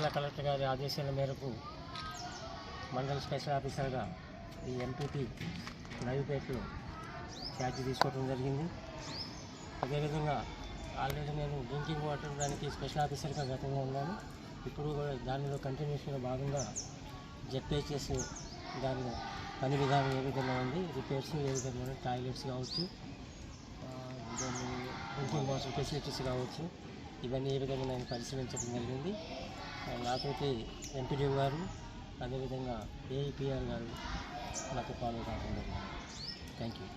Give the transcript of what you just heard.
జిల్లా కలెక్టర్ గారి ఆదేశాల మేరకు మండల స్పెషల్ ఆఫీసర్గా ఈ ఎంపీపీ నవీపేటలో ఛార్జ్ తీసుకోవడం జరిగింది. అదేవిధంగా ఆల్రెడీ నేను డ్రింకింగ్ వాటర్ దానికి స్పెషల్ ఆఫీసర్గా గతంలో ఉన్నాను. ఇప్పుడు కూడా దానిలో కంటిన్యూషన్గా భాగంగా జెడ్పిహెచ్ఎస్ దానిలో పని విధానం ఏ విధంగా ఉంది రిపేర్స్ ఏ విధంగా ఉన్నాయి టాయిలెట్స్ కావచ్చు దాన్ని డ్రింకింగ్ వాటర్ ఫెసిలిటీస్ కావచ్చు ఇవన్నీ ఏ విధంగా నేను పరిశీలించడం జరిగింది. నాకైతే ఎంపీడీఓ గారు అదేవిధంగా ఏఐపిఆర్ గారు నాకు ఫాలో కాకుండా థ్యాంక్ యూ